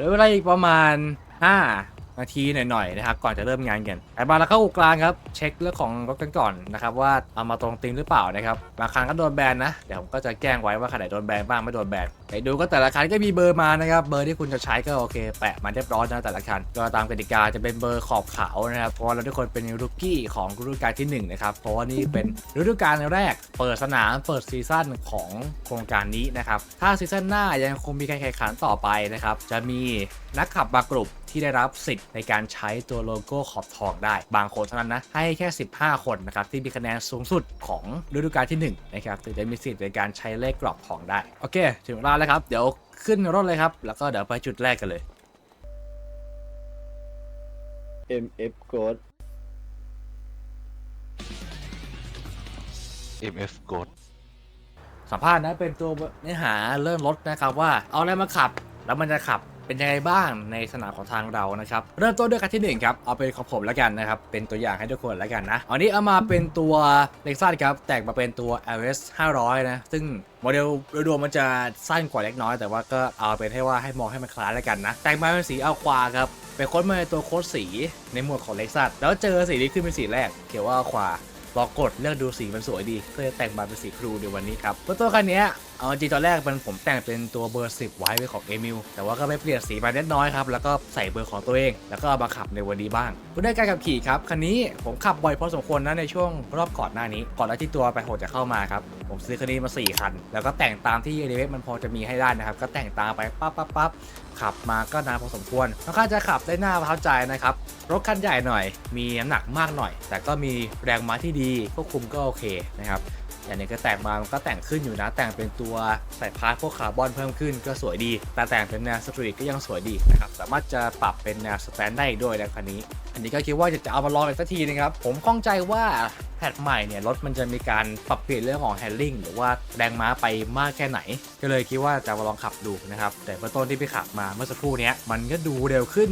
เหลือเวลาอีกประมาณ5 นาทีหน่อยๆนะครับก่อนจะเริ่มงานกันไอ้บาแล้วก็อุกกลางครับเช็คเรื่องของรถกันก่อนนะครับว่าเอามาตรงตีมหรือเปล่านะครับบางครั้งก็โดนแบนนะเดี๋ยวผมก็จะแจ้งไว้ว่าคันไหนโดนแบนบ้างไม่โดนแบนไปดูก็แต่ละคันก็มีเบอร์มานะครับเบอร์ที่คุณจะใช้ก็โอเค แปะมาเรียบร้อยนะแต่ละคันก็ตามกติกาจะเป็นเบอร์ขอบขาวนะครับเพราะเราทุกคนเป็นรุกกี้ของฤดูกาลที่หนึ่งนะครับเพราะว่านี่เป็นฤดูกาลแรก เปิดสนามเปิดซีซั่นของโครงการนี้นะครับถ้าซีซั่นหน้ายังคงมีการแข่งขันต่อไปนะครับจะมีนักขับบางกลุ่ม ที่ได้รับสิทธิ์ในการใช้ตัวโลโก้ขอบทองได้ บางคนเท่านั้นนะ ให้แค่ 15 คนนะครับที่มีคะแนนสูงสุดของฤดูกาลที่1นะครับถึงจะมีสิทธิ์ในการใช้เลขกรอบทองได้ โอเค ถึงเวลาแล้วครับเดี๋ยวขึ้นรถเลยครับ แล้วก็เดี๋ยวไปจุดแรกกันเลย MF Code MF Gold สัมภาษณ์นะเป็นตัวเนื้อหาเริ่มรถนะครับว่าเอาอะไรมาขับ แล้วมันจะขับ เป็นยังไงบ้างในสนามของทางเรานะครับเริ่มต้นด้วยคันที่หนึ่งครับเอาเป็นของผมแล้วกันนะครับเป็นตัวอย่างให้ทุกคนแล้วกันนะอันนี้เอามาเป็นตัว Lexus ครับแตกมาเป็นตัว LS 500 นะ ซึ่งโมเดลโดยรวมมันจะสั้นกว่าเล็กน้อย แต่ว่าก็เอาเป็นให้ว่าให้มองให้มันคล้ายแล้วกันนะ แต่งมาเป็นสีอัลควาครับไปค้นมาในตัวโค้ดสีในหมวดของ Lexus แล้วเจอสีนี้ขึ้นเป็นสีแรกเขียนว่าอัลควาลองกดเลือกดูสีมันสวยดีก็เลยแต่งมาเป็นสีครูในวันนี้ครับตัวคันนี้ เอาจริงตอนแรกมันผมแต่งเป็นตัวเบอร์10ไว้เป็นของเอมิลแต่ว่าก็ไม่เปลี่ยนสีมาเล็กน้อยครับแล้วก็ใส่เบอร์ของตัวเอง แล้วก็ามาขับในวันนี้บ้างคุณได้การขับขี่ครับคันนี้ผมขับบ่อยพอสมควรนะในช่วงรอบก่อนหน้านี้ ก่อนแล้วที่ตัวไปโหดจะเข้ามาครับผมซื้อคันนี้มา 4 คัน แล้วก็แต่งตามที่เอเดเวมันพอจะมีให้ได้นะครับก็แต่งตามไปปั๊บปั๊บปั๊บขับมาก็นานพอสมควรค่อนข้าจะขับได้หน่าประทับใจนะครับรถคันใหญ่หน่อย มีน้ำหนักมากหน่อย แต่ก็มีแรงม้าที่ดีควบคุมก็โอเคนะครับ อย่างนี้ก็แต่งมามันก็แต่งขึ้นอยู่นะ แต่งเป็นตัวใส่พาร์ทพวกคาร์บอนเพิ่มขึ้นก็สวยดี แต่แต่งเป็นแนวสตรีทก็ยังสวยดีนะครับ สามารถจะปรับเป็นแนวสแตนได้ด้วยนะคันนี้ อันนี้ก็คิดว่าจะเอามาลองอีกสักทีนะครับ ผมข้องใจว่าแพทใหม่เนี่ยรถมันจะมีการปรับเปลี่ยนเรื่องของแฮนดิ้งหรือว่าแรงม้าไปมากแค่ไหน ก็เลยคิดว่าจะมาลองขับดูนะครับ แต่เบื้องต้นที่ไปขับมาเมื่อสักครู่เนี้ยมันก็ดูเร็วขึ้น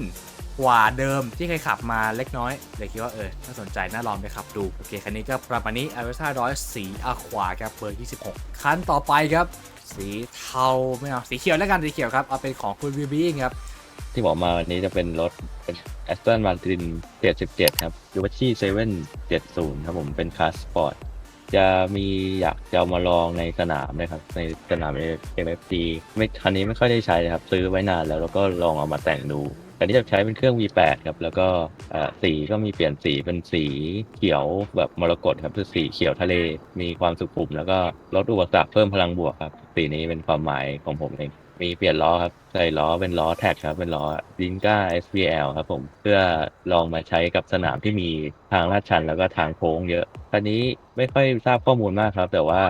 กว่าเดิมที่เคยขับมาเล็กน้อยเลยคิดว่าเออน่าสนใจน่าลองไปขับดู โอเค คันนี้ก็ประมาณนี้ a v e r s a 100 สีอะควาครับเบอร์ 26 คันต่อไปครับ สีเทาไม่เอาสีเขียวแล้วกันสีเขียวครับ เอาเป็นของคุณวิบีครับที่บอกมาวันนี้จะเป็นรถเป็น Aston Martin 77ครับ u a c h i 770 ครับผมเป็นคาสปอร์ตจะมีอยากจะเอามาลองในสนามนะครับ ในสนาม MFD ไม่คันนี้ไม่ค่อยได้ใช้ครับ ซื้อไว้นานแล้วแล้วก็ลองเอามาแต่งดู แต่นี้จะใช้เป็นเครื่อง V8 ครับ แล้วก็สีก็มีเปลี่ยนสีเป็นสีเขียวแบบมรกตครับคือสีเขียวทะเล มีความสุขุม แล้วก็ลดอุปสรรคเพิ่มพลังบวกครับ สีนี้เป็นความหมายของผมเองมีเปลี่ยนล้อครับ ใส่ล้อเป็นล้อแท็กครับ เป็นล้อดินก้า SVL ครับผม เพื่อลองมาใช้กับสนามที่มีทางลาดชันแล้วก็ทางโค้งเยอะคันนี้ไม่ค่อยทราบข้อมูลมากครับ แต่ว่า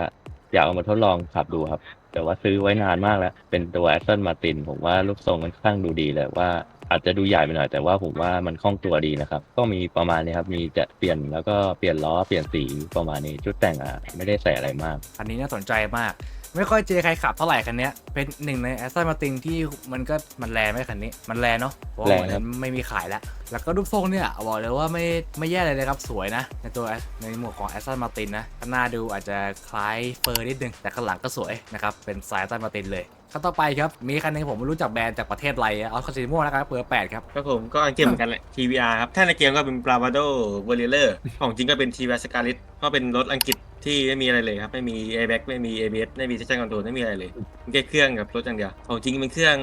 อยากเอามาทดลองขับดูครับ แต่ว่าซื้อไว้นานมากแล้ว เป็นตัว Aston Martin ผมว่ารูปทรงมันค่อนข้างดูดีเลยว่า อาจจะดูใหญ่ไปหน่อยแต่ว่าผมว่ามันคล่องตัวดีนะครับ ก็มีประมาณนี้ครับมีจะเปลี่ยนแล้วก็เปลี่ยนล้อเปลี่ยนสีประมาณนี้ชุดแต่งอะไม่ได้ใส่อะไรมาก อันนี้น่าสนใจมาก ไม่ค่อยเจอใครขับเท่าไหร่คันเนี้ยเป็นหนึ่งในแอสตันมาตินที่มันก็มันแรงไหมคันนี้ มันแรงเนาะเพราะว่าแรงเหมือนครับไม่มีขายแล้ว แล้วก็รูปทรงเนี่ยบอกเลยว่าไม่ไม่แย่เลยนะครับสวยนะ ในตัวในหมวกของแอสตันมาตินนะข้างหน้าดูอาจจะคล้ายเฟอร์นิดนึงแต่ข้างหลังก็สวยนะครับเป็นสายแอสตันมาตินเลยคันต่อไปครับมีคันหนึงผมไม่รู้จักแบรนด์จากประเทศอะไรอะเอาคันสีม่วงนะครับเบอร์แปดครับครับผมก็อันเกมเหมือนกันแหละ TVR ครับถ้าในเกมก็เป็น Bravado v a r i e r ของจริงก็เป็น TVR Scarlet ก็เป็นรถอังกฤษ ที่ไม่มีอะไรเลยครับ ไม่มี airbag ไม่มี ABS ไม่มี traction control ไม่มีอะไรเลยเป็นแค่เครื่องกับรถอย่างเดียวของจริงเป็นเครื่อง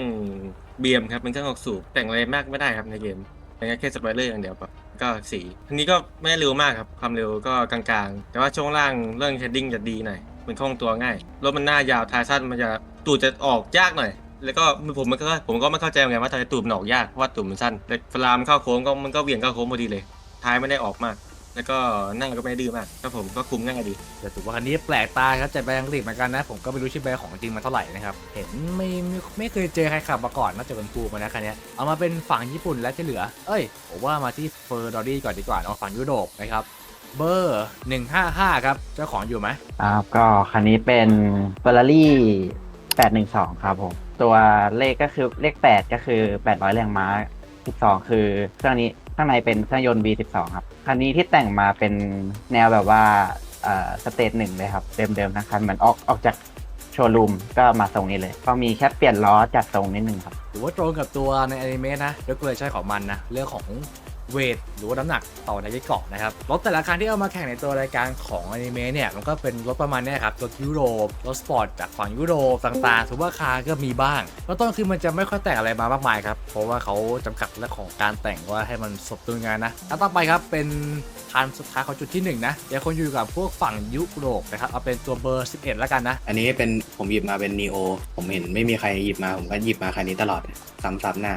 BM ครับเป็นเครื่องหกสูบแต่งอะไรมากไม่ได้ครับในเกมเป็นแค่สปอยเลอร์อย่างเดียวครับก็สีอันนี้ก็ไม่ได้เร็วมากครับ ความเร็วก็กลางๆ แต่ว่าช่วงล่างเรื่อง heading จะดีหน่อยมันคล่องตัวง่ายรถมันหน้ายาวท้ายสั้นมันจะตูดจะออกยากหน่อย แล้วก็ผมมันก็ผมก็ไม่เข้าใจเหมือนกันว่าทำไมตูดมันออกยากเพราะว่าตูดมันสั้นแต่เวลามเข้าโค้งก็มันก็เวี่ยงเข้าโค้งพอดีเลยท้ายไม่ได้ออกมาก แล้วก็นั่งก็ไม่ได้ดื้อมากก็ผมก็คุมง่ายดีแต่ถือว่าคันนี้แปลกตาครับจากแบรนด์อังกฤษเหมือนกันนะ ผมก็ไม่รู้ชื่อแบรนด์ของจริงมาเท่าไหร่นะครับเห็นไม่ไม่ไม่เคยเจอใครขับมาก่อนน่าจะเป็นกูมานะคันเนี้ยเอามาเป็นฝั่งญี่ปุ่นและที่เหลือ เอ้ยผมว่ามาที่เฟอร์ดอรี่ก่อนดีกว่าเนาะฝั่งยุโรปนะครับเบอร์ 155 ครับ เจ้าของอยู่ไหมครับก็คันนี้เป็น Ferrari 812 ครับผม ตัวเลขก็คือเลข 8 ก็คือ 800 แรงม้า12 คือเครื่องนี้ ข้างในเป็นเครื่องยนต์ V12 ครับคันนี้ที่แต่งมาเป็นแนวแบบว่าสเตจหนึ่งเลยครับ เดิมๆนะครับเหมือนออกออกจากโชว์รูมก็มาทรงนี้เลย ก็มีแค่เปลี่ยนล้อจัดทรงนิดนึงครับ ถือว่าตรงกับตัวในอนิเมะนะเร g u l a t i o n ของมันนะ เรื่องของ เวทหรือว่าน้ำหนักต่อในที่เกาะนะครับรถแต่ละคันที่เอามาแข่งในตัวรายการของอนิเมะเนี่ยมันก็เป็นรถประมาณนี้ครับรถยุโรปรถสปอร์ตจากฝั่งยุโรปต่างๆซูเปอร์คาร์ก็มีบ้างแล้วต้นคือมันจะไม่ค่อยแต่งอะไรมามากมายครับเพราะว่าเขาจำกัดเรื่องของการแต่งว่าให้มันสมดุลกันนะแล้วต่อไปครับเป็นคันสุดท้ายของจุดที่หนึ่งนะเดี๋ยวคนอยู่กับพวกฝั่งยุโรปนะครับเอาเป็นตัวเบอร์ 11 แล้วกันนะ อันนี้เป็นผมหยิบมาเป็น Neo ผมเห็นไม่มีใครหยิบมาผมก็หยิบมาคันนี้ตลอดซ้ำๆหน้า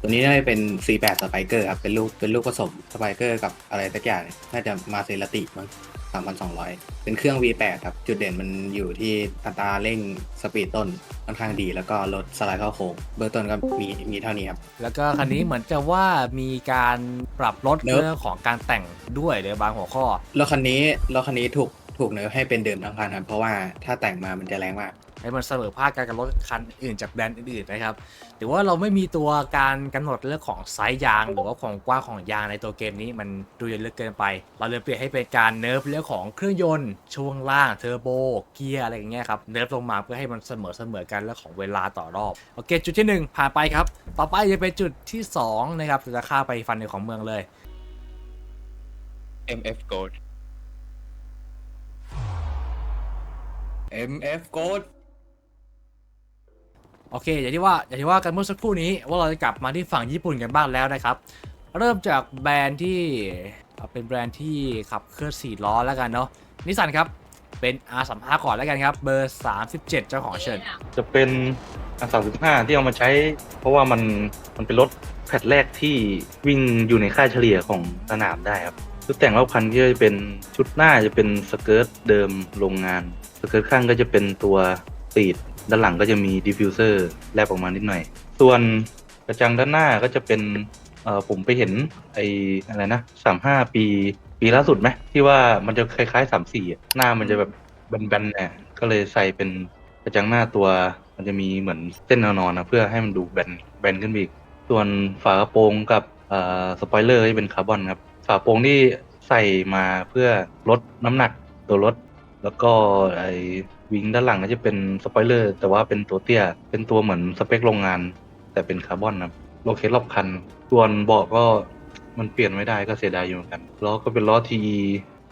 ตัวนี้น่าจะเป็น C8 สไปเกอร์ครับเป็นลูกเป็นลูกผสมสไปเกอร์กับอะไรสักอย่างเนี่ยน่าจะมาเซรติมั้ง3,200 เป็นเครื่อง V8 ครับ จุดเด่นมันอยู่ที่อัตราเร่งสปีดต้นค่อนข้างดี แล้วก็ลดสไลด์เข้าโค้งเบื้องต้นก็มีมีเท่านี้ครับ แล้วก็คันนี้เหมือนจะว่ามีการปรับลดเนิร์ฟเรื่องของการแต่งด้วยในบางหัวข้อรถคันนี้รถคันนี้ถูกถูกเนิร์ฟให้เป็นเดิมทั้งคันครับเพราะว่าถ้าแต่งมามันจะแรงมาก ให้มันเสมอภาคกันกับรถคันอื่นจากแบรนด์อื่นๆนะครับหรือว่าเราไม่มีตัวการกำหนดเรื่องของไซส์ยาง หรือว่าของกว้างของยางในตัวเกมนี้มันดูเยอะเลือเกินไป เราเลยเปลี่ยนให้เป็นการเนิร์ฟเรื่องของเครื่องยนต์ช่วงล่างเทอร์โบเกียร์อะไรอย่างเงี้ยครับเนิร์ฟลงมาเพื่อให้มันเสมอเสมอๆกันเรื่องของเวลาต่อรอบโอเค จุดที่หนึ่งผ่านไปครับ ต่อไปจะเป็นจุดที่สองนะครับจะข้าไปฟันในของเมืองเลย MF Gold MF Gold โอเค อย่างที่ว่าอย่างที่ว่ากันเมื่อสักครู่นี้ว่าเราจะกลับมาที่ฝั่งญี่ปุ่นกันบ้างแล้วนะครับ เริ่มจากแบรนด์ที่เป็นแบรนด์ที่ขับเคลื่อน4ล้อแล้วกันเนาะนิสสันครับเป็น R35 ก่อนแล้วกันครับ เบอร์ 37 เจ้าของเชิญ จะเป็นอันสามสิบห้าที่เอามาใช้ เพราะว่ามันมันเป็นรถแพทแรกที่วิ่งอยู่ในค่าเฉลี่ยของสนามได้ครับชุดแต่งรอบคันก็จะเป็นชุดหน้าจะเป็นสเกิร์ตเดิมโรงงาน สเกิร์ตข้างก็จะเป็นตัวตีด ด้านหลังก็จะมีดิฟฟิวเซอร์แลบออกมานิดหน่อย ส่วนกระจังด้านหน้าก็จะเป็นเออผมไปเห็นไออะไรนะสามห้าปีปีล่าสุดไหมที่ว่ามันจะคล้ายๆสามสี่หน้ามันจะแบบแบนๆเนี่ยก็เลยใส่เป็นกระจังหน้าตัว มันจะมีเหมือนเส้นแนวนอนะเพื่อให้มันดูแบนแบนขึ้นอีก ส่วนฝากระโปรงกับสปอยเลอร์ที่เป็นคาร์บอนครับฝากระโปรงที่ใส่มาเพื่อลดน้ำหนักตัวรถ แล้วก็ไอ วิงด้านหลังก็จะเป็นสปอยเลอร์ แต่ว่าเป็นตัวเตี้ย เป็นตัวเหมือนสเปคโรงงาน แต่เป็นคาร์บอนครับโลเคทรอบคัน ส่วนเบาะก็มันเปลี่ยนไม่ได้ก็เสียดายอยู่เหมือนกันล้อก็เป็นล้อที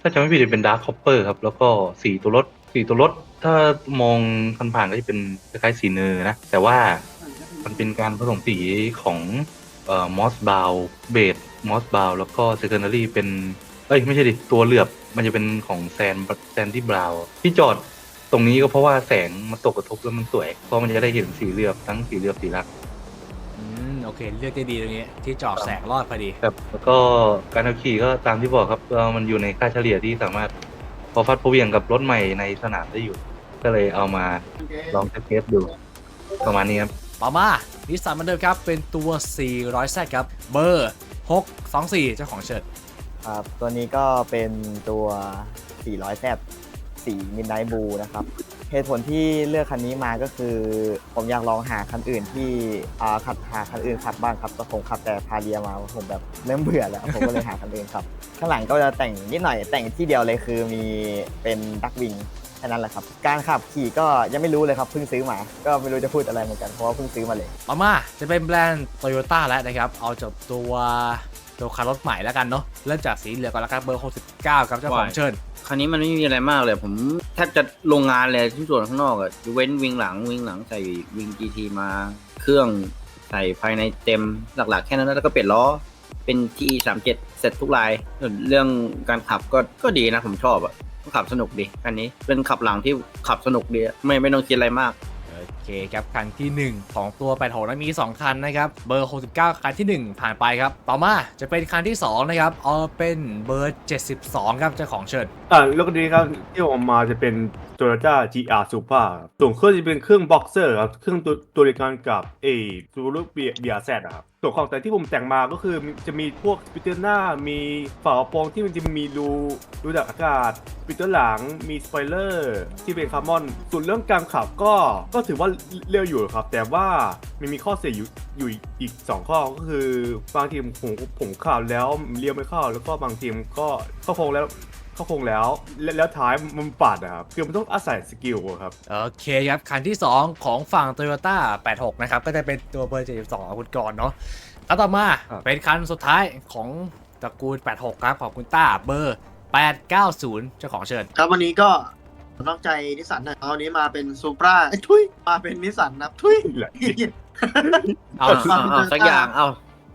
ถ้าจะไม่ผิดจะเป็นดาร์คคอปเปอร์ครับ แล้วก็สีตัวรถสีตัวรถ ถ้ามองผ่านๆก็จะเป็นคล้ายๆสีเนอร์นะ แต่ว่ามันเป็นการผสมสีของเอ่อมอสบาวเบดมอสบาวแล้วก็เซคันดารีเป็น เอ้ย ไม่ใช่ดิ ตัวเหลือบมันจะเป็นของแซนแซนที่บราวที่จอด ตรงนี้ก็เพราะว่าแสงมันตกกระทบแล้วมันสวย เพราะมันจะได้เห็นสีเหลือบทั้งสีเหลือบสีรักอืมโอเค เลือกได้ดีตรงนี้ ที่จอดแสงรอดพอดี ครับ แล้วก็การขับขี่ก็ตามที่บอกครับเอ่อมันอยู่ในค่าเฉลี่ยที่สามารถพอฟัดพอเหวียงกับรถใหม่ในสนามได้อยู่ ก็เลยเอามาลองเทสดู ประมาณนี้ครับ ต่อมานิสสันเหมือนเดิมครับ เป็นตัว 400 z ครับ เบอร์ 624 เจ้าของเชิญครับ ตัวนี้ก็เป็นตัว 400 แซด สี Midnight Blue นะครับเหตุผลที่เลือกคันนี้มาก็คือ ผมอยากลองหาคันอื่นที่อ่าขับหาคันอื่นขับบ้างครับแต่ผมขับแต่พาเรียมาผมแบบเริ่มเบื่อแล้ว ผมก็เลยหาคันอื่นครับ ข้างหลังก็จะแต่งนิดหน่อยแต่งที่เดียวเลยคือมีเป็นดักวิง ค่นั้นแหละครับ การขับขี่ก็ยังไม่รู้เลยครับเพิ่งซื้อมา ก็ไม่รู้จะพูดอะไรเหมือนกันเพราะว่าเพิ่งซื้อมาเลยต่อมาจะเป็นแบรนด์ Toyota แล้วนะครับ เอาจากตัวตัวคารรถใหม่แล้วกันเนาะเริ่มจากสีเหลืองก่อนแล้วกันเบอร์ 69 ครับเจ้าของเชิญคันนี้มันไม่มีอะไรมากเลย ผมแทบจะโรงงานเลยที่ส่วนข้างนอกอะยกเว้นวิงหลังวิงหลังใส่วิง GT มาเครื่องใส่ภายในเต็มหลักๆ แค่นั้นแล้วก็เปลี่ยนล้อเป็น TE 3 7เสร็จทุกลายส่วนเรื่องการขับก็ก็ดีนะผมชอบอะ ขับสนุกดีคันนี้เป็นขับหลังที่ขับสนุกดีอะไม่ไม่ต้องคิดอะไรมากโอเคครับคันที่ 1 ของตัว8 6นั้นมี 2 คันนะครับเบอร์ 69 คันที่ 1 ผ่านไปครับ ต่อมาจะเป็นคันที่ 2 นะครับเอาเป็นเบอร์ 72 ครับเจ้าของเชิญอ่าแล้วก็นี้ครับที่ผมมาจะเป็น Toyota GR Super ครับส่วนเครื่องจะเป็นเครื่อง Boxer ครับเครื่องตัวตัวเดียวกันกับเอซูรุเบียเบียแซครับ ส่วนของแต่งที่ผมแต่งมาก็คือจะมีพวกสปิเตอร์หน้า มีฝากระโปรงที่มันจะมีรูรูดักอากาศสปิเตอร์หลัง มีสปอยเลอร์ที่เป็นคาร์บอน ส่วนเรื่องการขับก็ก็ถือว่าเร็วอยู่ครับ แต่ว่ามันมีข้อเสียอยู่อยู่อีก 2 ข้อก็คือบางทีผมผมขับแล้วเลี้ยวไม่เข้า แล้วก็บางทีก็เข้าโค้งแล้ว เข้าโค้งแล้วแล้ว แล้วท้ายมันปาดนะครับคือมันต้องอาศัยสกิลอะครับ โอเคครับ คันที่ 2 ของฝั่ง Toyota 86 นะครับ ก็จะเป็นตัวเบอร์ 72ของคุณกรณ์เนาะคันต่อมาครับ เป็นคันสุดท้ายของตระกูล 86 ครับ ของคุณต้าเบอร์ 890 เจ้าของเชิญ ครับวันนี้ก็นอกใจนิสสันนะเอาวันนี้มาเป็นซูปราทุยมาเป็นนิสสันนะทุยแหละเอาเอาเอาเอาสักอย่างเอา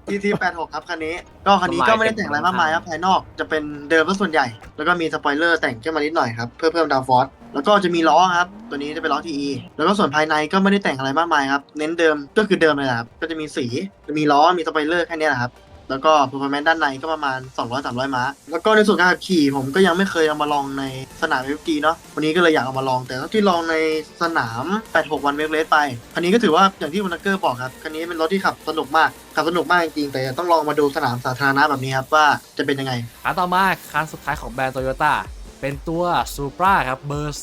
ทีทีแปดหกครับคันนี้ ก็คันนี้ก็ไม่ได้แต่งอะไรมากมายครับภายนอกจะเป็นเดิมซะส่วนใหญ่ แล้วก็มีสปอยเลอร์แต่งขึ้นมานิดหน่อยครับเพื่อเพิ่มดาวฟอร์สแล้วก็จะมีล้อครับ ตัวนี้จะเป็นล้อทีแล้วก็ส่วนภายในก็ไม่ได้แต่งอะไรมากมายครับ เน้นเดิมก็คือเดิมเลยนะครับ ก็จะมีสีจะมีล้อมีสปอยเลอร์แค่นี้แหละครับ แล้วก็ performance ด้านในก็ประมาณ 200-300 ม้า แล้วก็ในส่วนการขับขี่ผมก็ยังไม่เคยเอามาลองในสนาม FG เนาะวันนี้ก็เลยอยากเอามาลอง แต่เท่าที่ลองในสนาม 86 วันเวกเลสไป คันนี้ก็ถือว่าอย่างที่วันนักเกอร์บอกครับ คันนี้เป็นรถที่ขับสนุกมาก ขับสนุกมากจริงๆ แต่ต้องลองมาดูสนามสาธารณะแบบนี้ครับว่าจะเป็นยังไงคันต่อมาคันสุดท้ายของแบรนด์ Toyota เป็นตัว Supra ครับเบอร์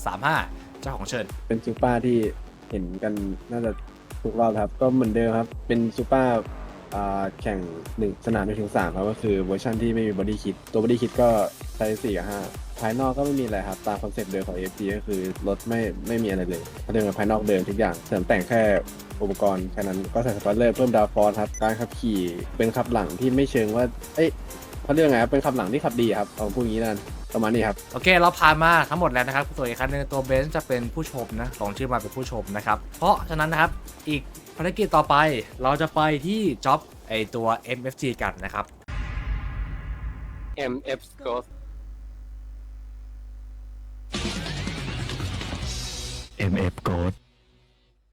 235 เจ้าของเชิญ เป็นซูเปอร์ที่เห็นกันน่าจะทุกรอบครับ ก็เหมือนเดิมครับ เป็นซูเปอร์อ่า แข่งหนึ่งสนามหนึ่งถึงสามครับก็คือเวอร์ชันที่ไม่มีบอดี้คิดตัวบอดี้คิดก็ไซส์สี่กับห้าภายนอกก็ไม่มีอะไรครับ ตามคอนเซ็ปต์เดิมของ FG ก็คือรถไม่ไม่มีอะไรเลยเดิมภายนอกเดิมทุกอย่างเสริมแต่งแค่อุปกรณ์แค่นั้นก็ใส่สปอยเลอร์เพิ่มดาวฟอร์ครับการขับขี่เป็นขับหลังที่ไม่เชิงว่าเอ้ยเขาเรียกไงครับเป็นขับหลังที่ขับดีครับเอาพูดงนี้นั่น ประมาณนี้ครับ โอเค เราผ่านมาทั้งหมดแล้วนะครับส่วนอีกคันหนึงตัวเบนซ์จะเป็นผู้ชมนะลองชื่อมาเป็นผู้ชมนะครับ เพราะฉะนั้นนะครับอีกภารกิจต่อไปเราจะไปที่จ็อบไอตัว MFG กันนะครับ MF Ghost MF Gold